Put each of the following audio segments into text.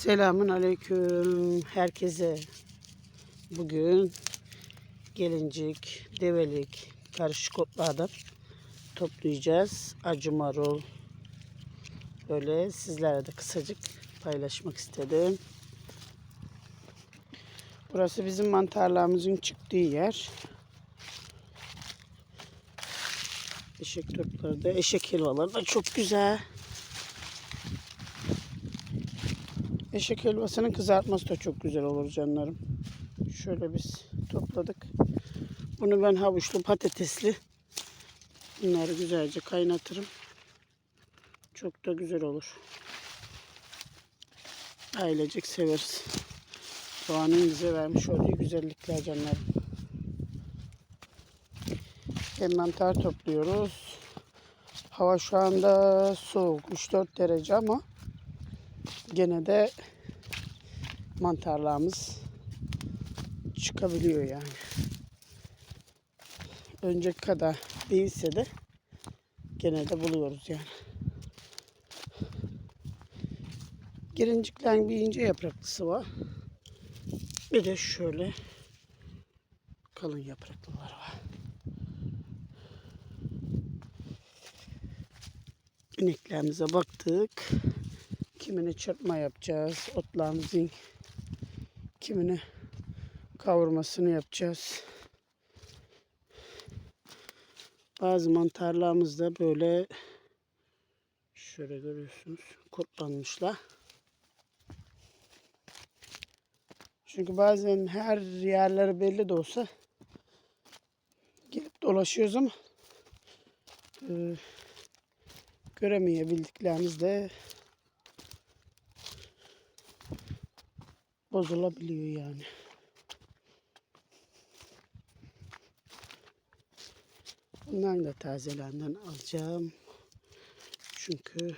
Selamun aleyküm herkese. Bugün gelincik, develik, karışık otlardan toplayacağız. Acı marul. Böyle sizlerle de kısacık paylaşmak istedim. Burası bizim mantarlarımızın çıktığı yer. Eşek turpları da, eşek helvaları da çok güzel. Eşek helvasının kızartması da çok güzel olur canlarım. Şöyle biz topladık. Bunu ben havuçlu patatesli. Bunları güzelce kaynatırım. Çok da güzel olur. Ailecek severiz. Doğanın bize vermiş olduğu güzellikler canlarım. Hem mantar topluyoruz. Hava şu anda soğuk. 3-4 derece ama gene de mantarlarımız çıkabiliyor yani. Önceki kadar değilse de gene de buluyoruz yani. Girinciklerin bir ince yapraklısı var. Bir de şöyle kalın yapraklılar var. İneklerimize baktık. Kimini çırpma yapacağız. Otlarımızın kimini kavurmasını yapacağız. Bazı mantarlarımız da böyle şöyle görüyorsunuz kurtlanmışlar. Çünkü bazen her yerleri belli de olsa gelip dolaşıyoruz ama e, göremeyebildiklerimiz de bozulabiliyor yani. Bundan da tazelerinden alacağım. Çünkü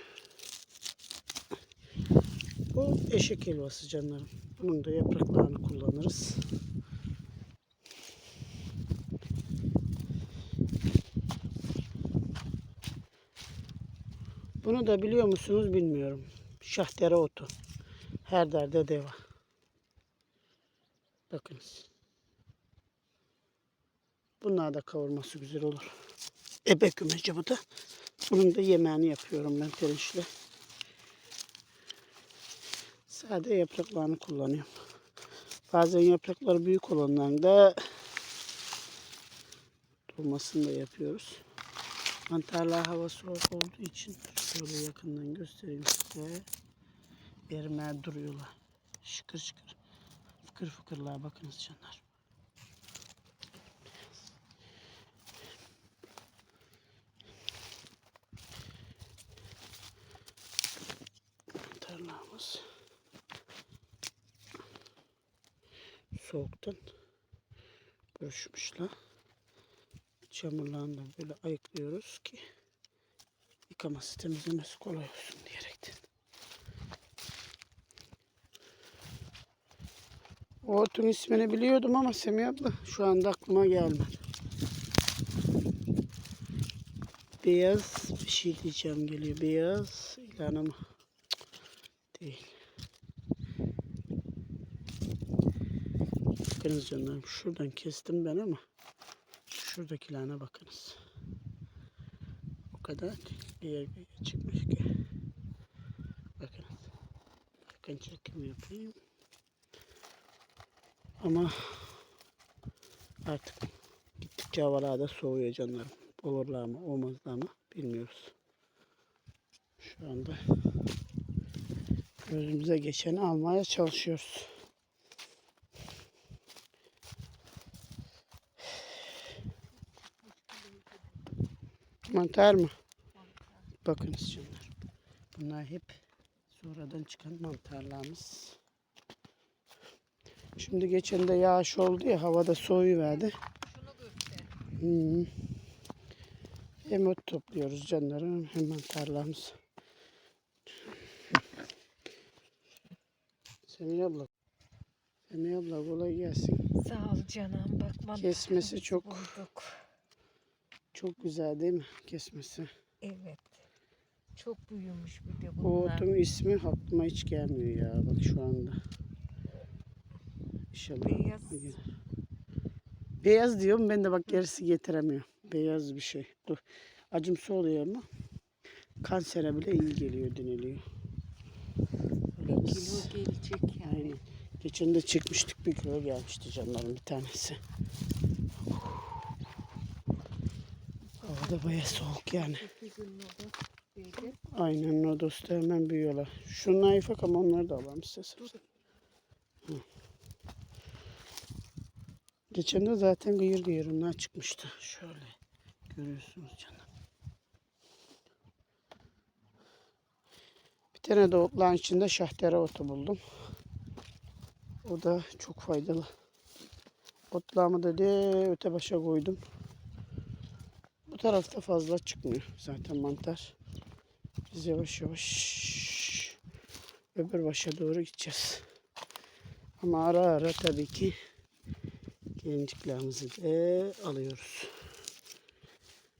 bu eşek helvası canlarım. Bunun da yapraklarını kullanırız. Bunu da biliyor musunuz bilmiyorum. Şahtere otu. Her derde deva. Bakınız. Bunlar da kavurması güzel olur. Ebe kümeci bu da. Bunun da yemeğini yapıyorum ben pirinçle. Sade yapraklarını kullanıyorum. Bazen yaprakları büyük olanların da dolmasını da yapıyoruz. Mantarlar hava soğuk olduğu için şöyle yakından göstereyim size. Erimeye duruyorlar. Şıkır şıkır. Fıkır fıkırlığa bakınız canlar. Mantarlarımız soğuktan görüşmüşler. Çamurlarını böyle ayıklıyoruz ki yıkaması temizlemesi kolay olsun O otun ismini biliyordum ama Semih abla şu anda aklıma gelmedi. Beyaz bir şey diyeceğim geliyor. Beyaz ilan ama Cık, değil. Bakınız canlarım şuradan kestim ben ama şuradakilerine bakınız. O kadar bir yer çıkmış ki. Bakınız. Yakın çekim yapayım. Ama artık gittikçe havalarda soğuyor canlarım. Olurlar mı olmazlar mı bilmiyoruz. Şu anda gözümüze geçeni almaya çalışıyoruz. Mantar mı? Bakınız canlar. Bunlar hep sonradan çıkan mantarlarımız. Şimdi geçen de yağış oldu ya havada soğuyuverdi. Hmm. Hem ot topluyoruz canlarım hem mantarlarımız. Semih abla. Semih abla kolay gelsin. Sağ ol canım. Bak mantarımızı Kesmesi çok- bulduk. Çok güzel değil mi kesmesi? Evet. Çok büyümüş bir de Bu bunlar. otun ismi aklıma hiç gelmiyor ya bak şu anda. İnşallah. Beyaz. Beyaz diyorum ben de bak gerisi getiremiyorum. Beyaz bir şey. Dur. Acımsı oluyor ama kansere bile iyi geliyor deniliyor. Biz- Kilo gelecek yani. Aynen. Geçen de çıkmıştık bir kilo gelmişti canların bir tanesi. Hava da baya soğuk yani. Aynen o dostu hemen büyüyorlar. Şunlar ufak ama onları da alalım isterseniz. Hı. Geçen de zaten gıyır gıyır onlar çıkmıştı. Şöyle görüyorsunuz canım. Bir tane de otların içinde şahtera otu buldum. O da çok faydalı. Otlarımı da de öte başa koydum. Bu tarafta fazla çıkmıyor zaten mantar. Biz yavaş yavaş öbür başa doğru gideceğiz. Ama ara ara tabii ki gelinciklerimizi de alıyoruz.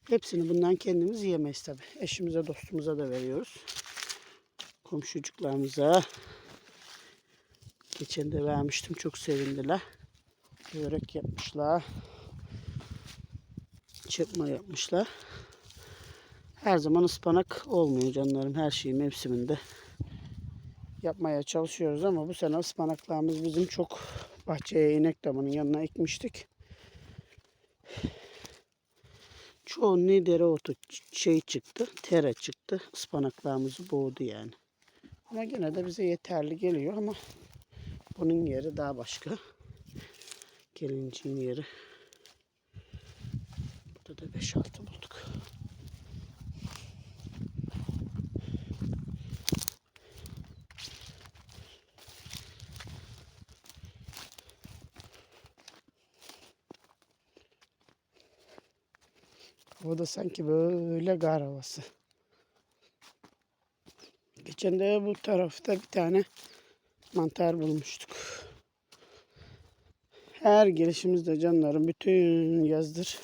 Hepsini bundan kendimiz yiyemeyiz tabii. Eşimize, dostumuza da veriyoruz. Komşucuklarımıza. Geçen de vermiştim. Çok sevindiler. Börek yapmışlar. Çırpma yapmışlar. Her zaman ıspanak olmuyor canlarım. Her şeyi mevsiminde yapmaya çalışıyoruz ama bu sene ıspanaklarımız bizim çok bahçeye inek damının yanına ekmiştik. Çoğu ne dereotu şey çıktı, tere çıktı. Ispanaklarımızı boğdu yani. Ama gene de bize yeterli geliyor ama bunun yeri daha başka. Gelinciğin yeri. Burada da 5-6 bulduk. O da sanki böyle gar havası. Geçen de bu tarafta bir tane mantar bulmuştuk. Her gelişimizde canlarım bütün yazdır.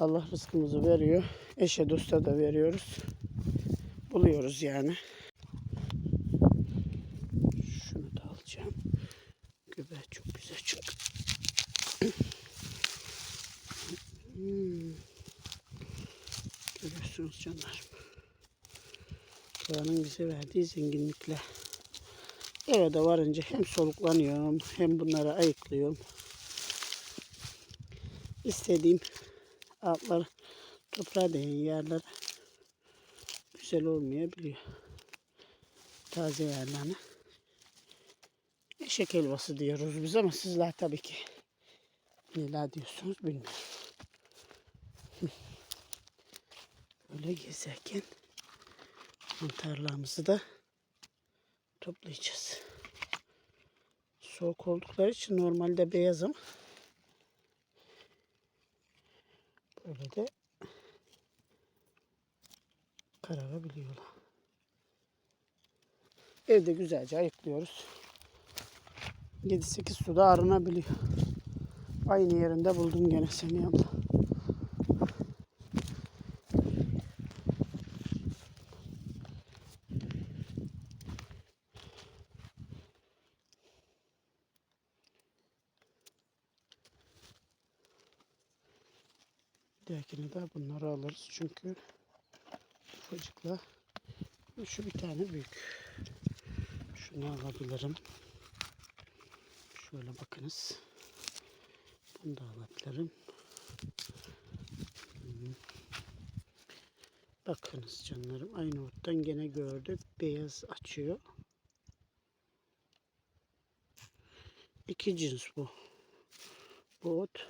Allah rızkımızı veriyor. Eşe dosta da veriyoruz. Buluyoruz yani. Şunu da alacağım. Göbeği çok güzel çıktı. Hmm. Görüyorsunuz canlarım. Doğanın bize verdiği zenginlikle. Eve de varınca hem soluklanıyorum hem bunları ayıklıyorum. İstediğim altlar toprağa değen yerler güzel olmayabiliyor. Taze yerlerine. Eşek helvası diyoruz biz ama sizler tabii ki neler diyorsunuz bilmiyorum. Öyle gezerken mantarlarımızı da toplayacağız. Soğuk oldukları için normalde beyaz ama böyle de kararabiliyorlar. Evde güzelce ayıklıyoruz. 7-8 suda arınabiliyor. Aynı yerinde buldum gene seni abla. Dahakine de bunları alırız çünkü ufacıkla şu bir tane büyük. Şunu alabilirim. Şöyle bakınız. Bunu da alabilirim. Hı. Bakınız canlarım. Aynı ottan gene gördük. Beyaz açıyor. İki cins bu. Bu ot.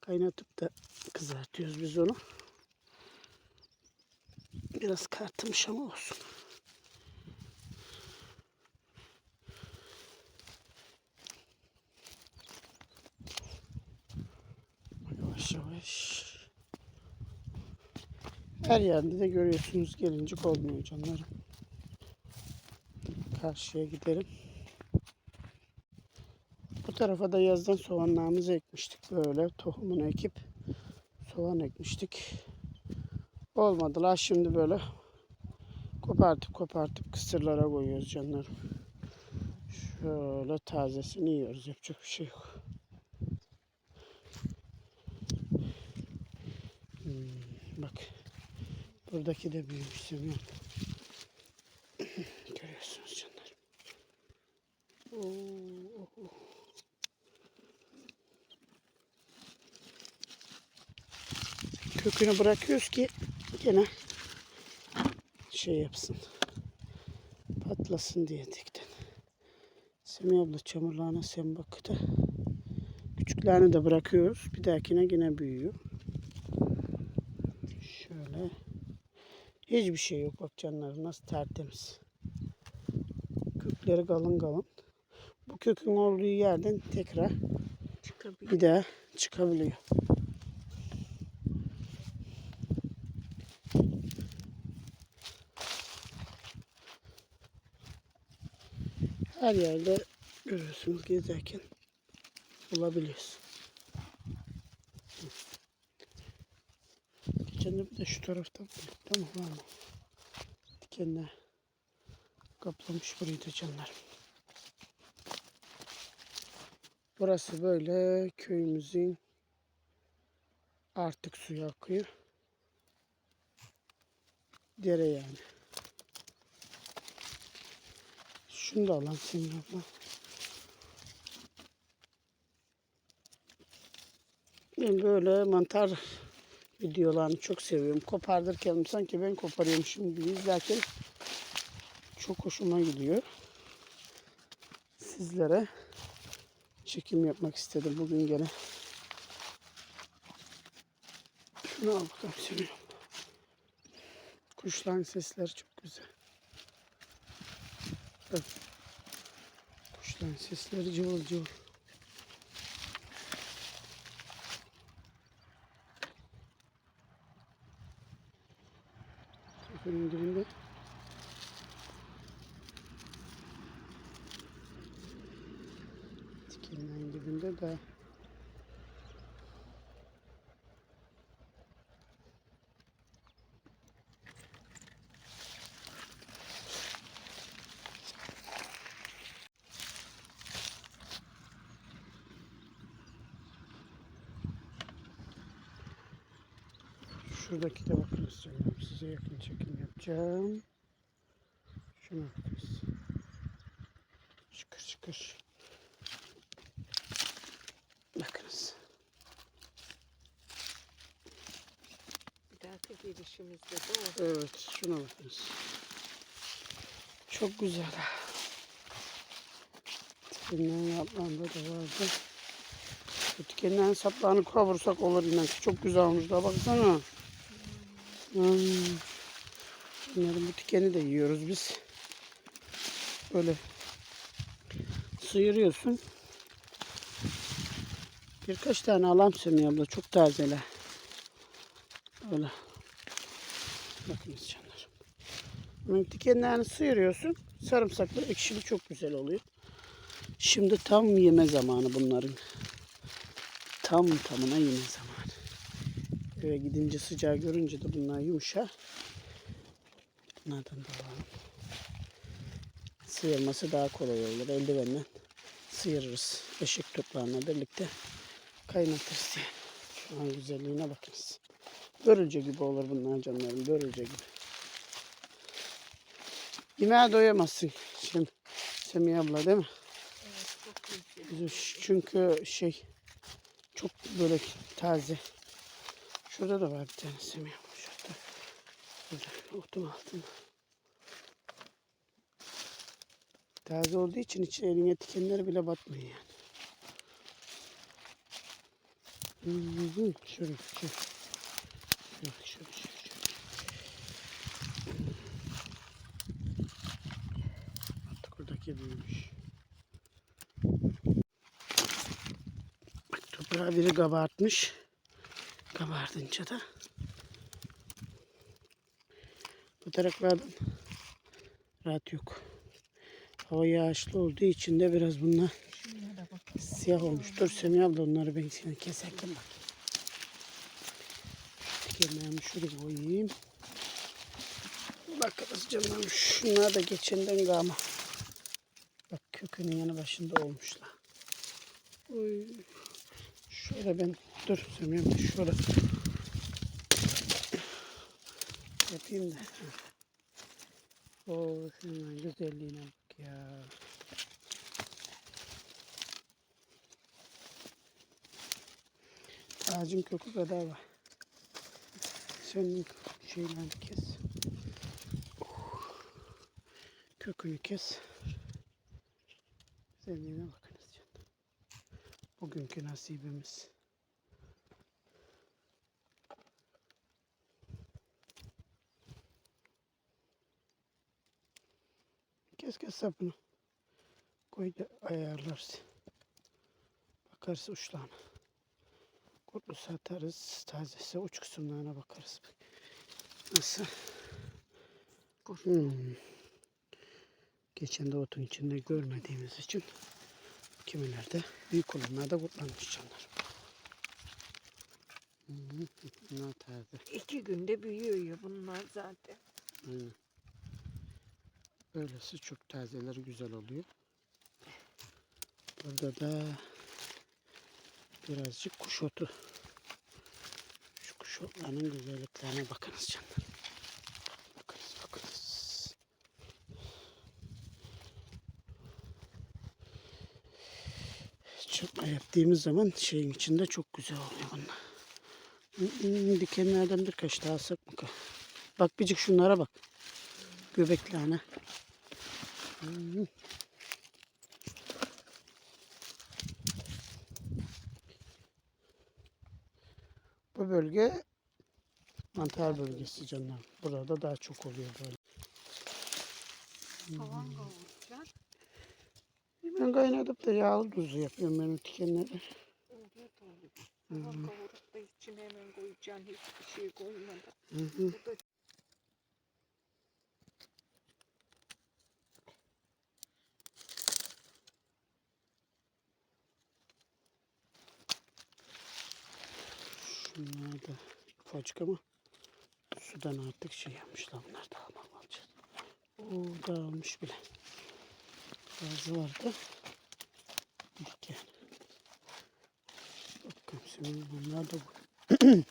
Kaynatıp da kızartıyoruz biz onu. Biraz kartmış ama olsun. Yavaş yavaş. Her yerde de görüyorsunuz gelincik olmuyor canlarım. Karşıya gidelim. Bu tarafa da yazdan soğanlarımızı ekmiştik böyle tohumunu ekip soğan ekmiştik. Olmadılar. Şimdi böyle kopartıp kopartıp kısırlara koyuyoruz canlarım. Şöyle tazesini yiyoruz. Yapacak bir şey yok. Hmm, bak. Buradaki de büyümüş Semih. Görüyorsunuz canlarım. Oo, oh, oh. Kökünü bırakıyoruz ki gene şey yapsın. Patlasın diye diktin. Semih abla çamurlarına sen bak da. Küçüklerini de bırakıyoruz. Bir dahakine yine büyüyor. Şöyle. Hiçbir şey yok bak canlarım nasıl tertemiz. Kökleri kalın kalın. Bu kökün olduğu yerden tekrar bir daha çıkabiliyor. Her yerde görüyorsunuz gezerken bulabiliyoruz. Geçen de bir de şu tarafta tamam var mı? Dikenler kaplamış burayı da canlarım. Burası böyle köyümüzün artık suyu akıyor. Dere yani. Şunu da alan abla. Ben böyle mantar videolarını çok seviyorum. Kopardırken sanki ben koparıyormuşum gibi izlerken çok hoşuma gidiyor. Sizlere çekim yapmak istedim bugün gene. Şunu al bakalım Semih. Kuşların sesleri çok güzel. Bak. Kuşların sesleri cıvıl cıvıl. Tepenin dibinde. Dikenlerin dibinde de Şuradaki de bakın istiyorum. Size yakın çekim yapacağım. Şuna bakınız. Çıkır çıkır. Bakınız. Bir dahaki gelişimizde de o. Evet şuna bakınız. Çok güzel. Tikenlerin yaplarında da vardı. Bu tikenlerin saplarını kavursak olur inan ki. Çok güzel olmuş da baksana. Hmm. Bunların bu tikeni de yiyoruz biz. Böyle sıyırıyorsun. Birkaç tane alam Semih abla. Çok tazeler. Öyle. Bakınız canlarım. Bunun dikenlerini sıyırıyorsun. Sarımsaklı ekşili çok güzel oluyor. Şimdi tam yeme zamanı bunların. Tam tamına yeme zamanı. Eve gidince sıcağı görünce de bunlar yumuşar. Bunlardan da alalım. Sıyırması daha kolay olur. Eldivenle sıyırırız. Eşek toprağına birlikte kaynatırız yani. Şu an güzelliğine bakınız. Börülce gibi olur bunlar canlarım. Börülce gibi. Yemeğe doyamazsın. Şimdi Semih abla değil mi? Evet çok. Çünkü şey çok böyle taze. Şurada da var bir tane abla. Şurada. Burada otun altında. Taze olduğu için hiç eline tikenleri bile batmıyor yani. Şöyle, şöyle. Şöyle, şöyle, şöyle. Artık oradaki büyümüş. Bak toprağı biri kabartmış. Kabardınca da bu taraflardan rahat yok. Hava yağışlı olduğu için de biraz bunlar siyah olmuş. Dur Semih abla onları ben sana keserken bak. Dikenlerimi şuraya koyayım. Bakarız canım. Şunlar da geçenden gama. Bak kökünün yanı başında olmuşlar. Oy. Şöyle ben dur de şöyle yapayım da. Oo şunun güzelliğine bak ya. Ağacın kökü kadar var. Senin şeylerini kes. Oh. Kökünü kes. Güzelliğine bakınız canım. Bugünkü nasibimiz. Kes sapını. Koy da ayarlarsın. Bakarız uçlarına. Kurtlu satarız. Tazesi uç kısımlarına bakarız. Nasıl? Hmm. Geçen de otun içinde görmediğimiz için kimilerde büyük olanlarda kurtlanmış canlar. Taze. İki günde büyüyor ya bunlar zaten. Aynen. Böylesi çok tazeleri güzel oluyor. Burada da birazcık kuş otu. Şu kuş otlarının güzelliklerine bakınız canlar. Bakınız bakınız. Çırpma yaptığımız zaman şeyin içinde çok güzel oluyor bunlar. Dikenlerden birkaç daha sık mı? Bak bircik şunlara bak. Göbeklerine. Hmm. Bu bölge mantar bölgesi canlar. Burada daha çok oluyor böyle. Kavuracaksın. Ben kaynatıp da yağlı tuzlu yapıyorum ben o dikenleri. Evet oğlum. Soğan kavurup da içine hemen koyacaksın. Hiçbir şey koymadan. Hı hı. Bu da da ufacık ama sudan artık şey yapmışlar bunlar daha normalce. Oo dağılmış bile. Bazı vardı. İlk yani. Bakın şimdi bunlar da bu.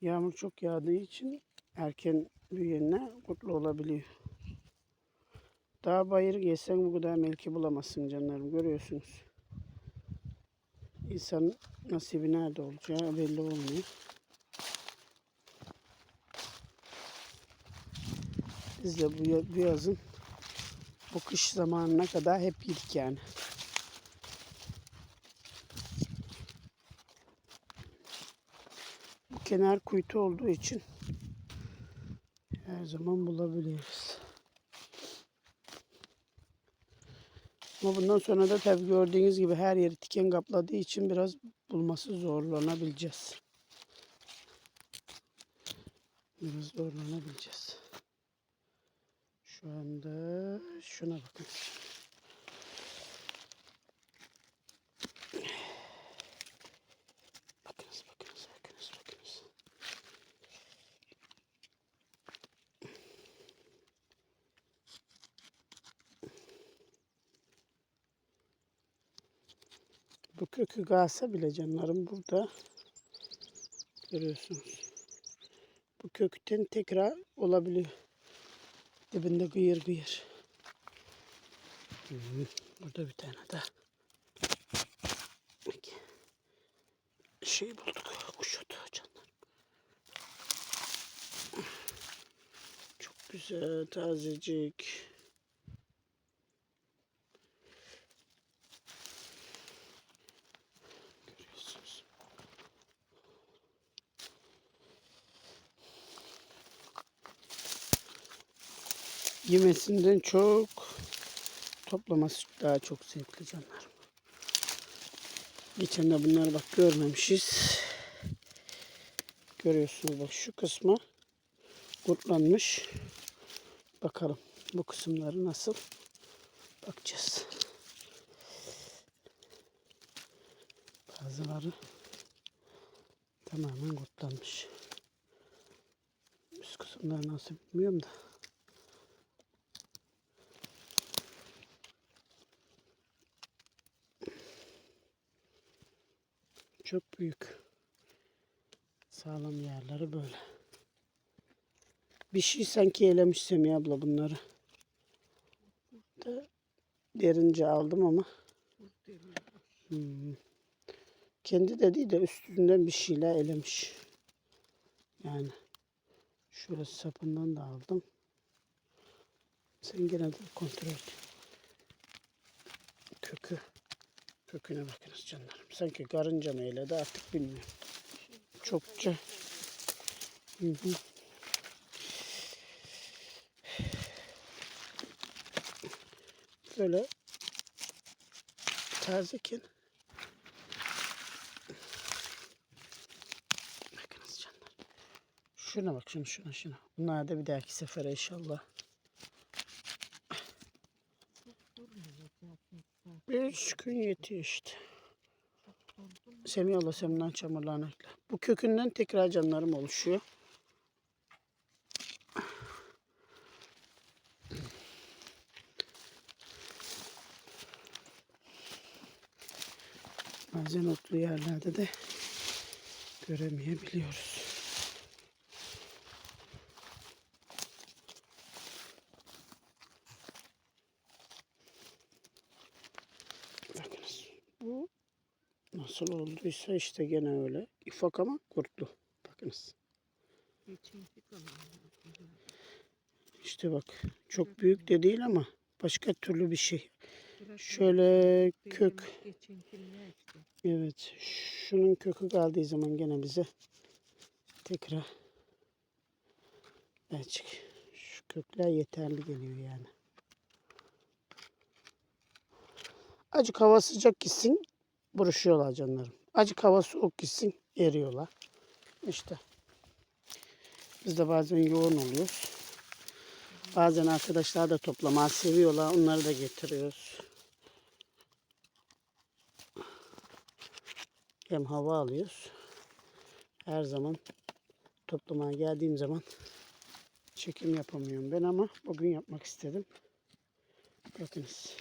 Yağmur çok yağdığı için erken büyüyenler mutlu olabiliyor. Daha bayır geçsen bu kadar melki bulamazsın canlarım görüyorsunuz. İnsanın nasibi nerede olacağı belli olmuyor. Biz de bu, bu yazın bu kış zamanına kadar hep yedik yani. Bu kenar kuytu olduğu için her zaman bulabiliyoruz. Ama bundan sonra da tabii gördüğünüz gibi her yeri tiken kapladığı için biraz bulması zorlanabileceğiz. Biraz zorlanabileceğiz. Şu anda şuna bakın. Kökü kalsa bile canlarım burada. Görüyorsunuz. Bu kökten tekrar olabiliyor. Dibinde gıyır gıyır. Burada bir tane daha. Şey bulduk. Kuş otu canlar. Çok güzel. Tazecik. Görüyorsunuz. Yemesinden çok toplaması daha çok zevkli canlar. Geçen de bunları bak görmemişiz. Görüyorsunuz bak şu kısmı kurtlanmış. Bakalım bu kısımları nasıl bakacağız. Bazıları tamamen kurtlanmış. Üst kısımlar nasıl bilmiyorum da. Çok büyük. Sağlam yerleri böyle. Bir şey sanki elemiş Semih abla bunları. Derince aldım ama. Hmm. Kendi de değil de üstünden bir şeyler elemiş. Yani şöyle sapından da aldım. Sen gene de kontrol et. Kökü. Köküne bakınız canlarım. Sanki karınca mı eledi artık bilmiyorum. Çokça. Hı hı. Böyle tazeken. Bakınız canlar. Şuna bak şuna şuna şuna. Bunlar da bir dahaki sefere inşallah. Üç gün yetiyor işte. Semih Allah semden çamurlarına ekle. Bu kökünden tekrar canlarım oluşuyor. Bazen otlu yerlerde de göremeyebiliyoruz. Bakınız bu nasıl olduysa işte gene öyle. İfak ama kurtlu. Bakınız. İşte bak çok büyük de değil ama başka türlü bir şey. Şöyle kök. Evet. Şunun kökü kaldığı zaman gene bize tekrar belki şu kökler yeterli geliyor yani. Acık hava sıcak gitsin buruşuyorlar canlarım. Acık hava soğuk gitsin eriyorlar. İşte. Biz de bazen yoğun oluyoruz. Bazen arkadaşlar da toplamayı seviyorlar. Onları da getiriyoruz. Hem hava alıyoruz. Her zaman toplamaya geldiğim zaman çekim yapamıyorum ben ama bugün yapmak istedim. Bakınız.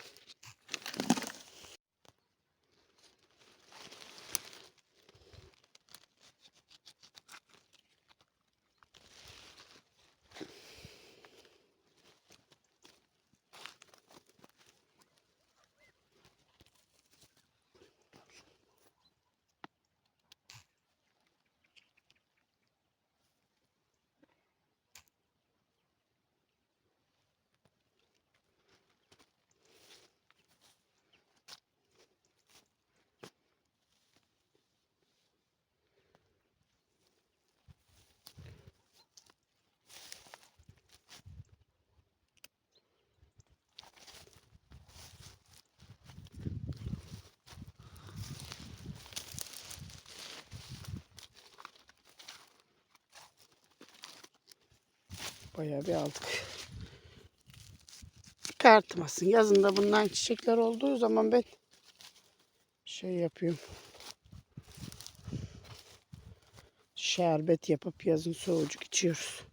Bayağı bir aldık. Kartmasın. Yazında bundan çiçekler olduğu zaman ben şey yapıyorum. Şerbet yapıp yazın soğucuk içiyoruz.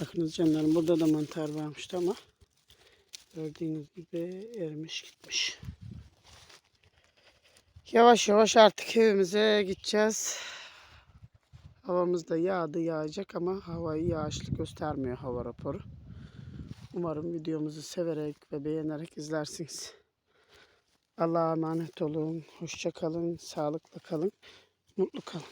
Bakınız canlarım burada da mantar varmıştı ama gördüğünüz gibi erimiş gitmiş. Yavaş yavaş artık evimize gideceğiz. Havamız da yağdı yağacak ama havayı yağışlı göstermiyor hava raporu. Umarım videomuzu severek ve beğenerek izlersiniz. Allah'a emanet olun. Hoşça kalın. Sağlıklı kalın. Mutlu kalın.